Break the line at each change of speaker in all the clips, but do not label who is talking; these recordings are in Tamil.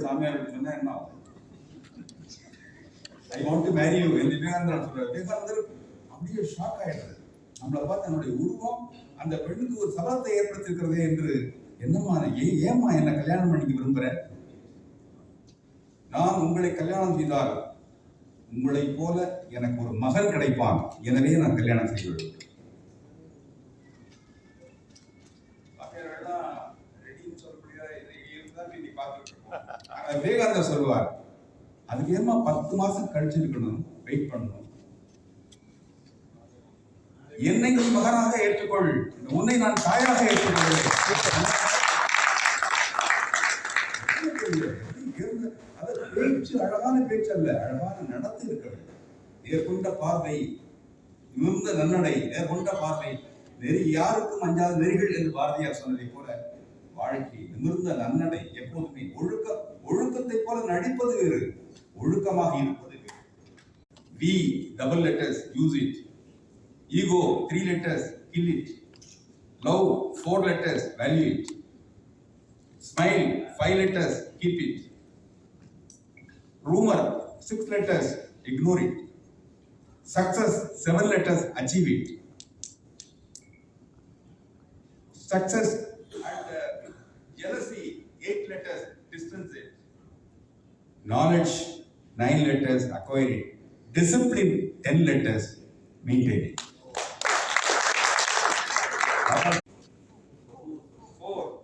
போய் சாமியார் சொன்னா என்ன I want to marry you என்று விவேகானந்தர் சொல்றாரு. விவேகானந்தர் அப்படியே ஷாக் ஆயிடுறது நம்மளை பார்த்து என்னுடைய உருவம் அந்த பெண்ணுக்கு ஒரு சபலத்தை ஏற்படுத்திருக்கிறதே என்று என்னம்மா ஏ ஏம்மா என்ன கல்யாணம் பண்ணிக்க விரும்புற? நான் உங்களை கல்யாணம் செய்தால் உங்களை போல எனக்கு ஒரு மகன் கிடைப்பான். எனவே நான் கல்யாணம் செய்வேன் இது இன்னைக்கு பார்த்துட்டு இருக்கோம். ஆனா விவேகானந்தர் சொல்லுவார் அதுக்கு ஏமா பத்து மாசம் கழிச்சு இருக்கணும் வெயிட் பண்ணணும். என்னை நீ மகனாக ஏற்றுக்கொள். உன்னை நான் தாயாக ஏற்றுக்கொள்கிறேன் பேச்சு அழகான பேச்சு அல்ல. அழகான நடத்தை இருக்க வேண்டும். நேர்கொண்ட பார்வை நிமிர்ந்த நன்னடை நேர்கொண்ட பார்வை. நெறி யாருக்கும் அஞ்சாத நெறிகள் என்று பாரதியார் சொன்னதை போல வாழ்க்கை நிமிர்ந்த நன்னடை எப்போதுமே ஒழுக்க ஒழுக்கத்தை போல நடிப்பது வேறு ஒழுக்கமாக இருப்பது வேறு. We double letters use it ego three letters kill it love four letters value it smile five letters keep it rumour six letters ignore it success seven letters achieve it success knowledge nine letters acquire it discipline ten letters maintain it four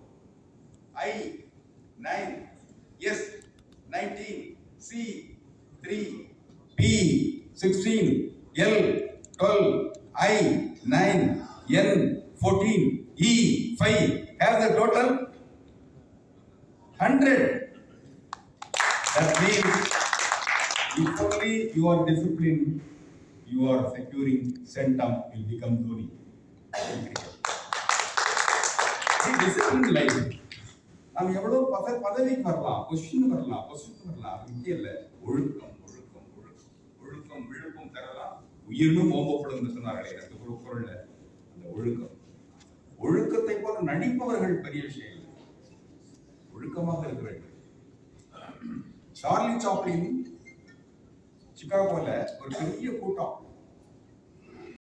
E hundred. That means if only you are disciplined, you are securing centum will become Dhoni. Discipline life நாம் எவ்வளவு பத பதவிக்கு வரலாம் பொசிஷன் வரலாம் பொசிஷன் வரலாம் இங்கே இல்லை. ஒழுக்கம் ஒழுக்கம் ஒழுக்கம். ஒழுக்கம் விழுப்பம் தரலாம். உயிரினும் ஓம்பப்படும் சொன்னார்களே அந்த ஒரு குரல்ல அந்த ஒழுக்கம். ஒழுக்கத்தை போல நடிப்பவர்கள் பெரிய விஷயம் இல்லை. ஒழுக்கமாக இருக்க வேண்டும். சார்லி சாப்ளின் சிகாகோல ஒரு பெரிய கூட்டம்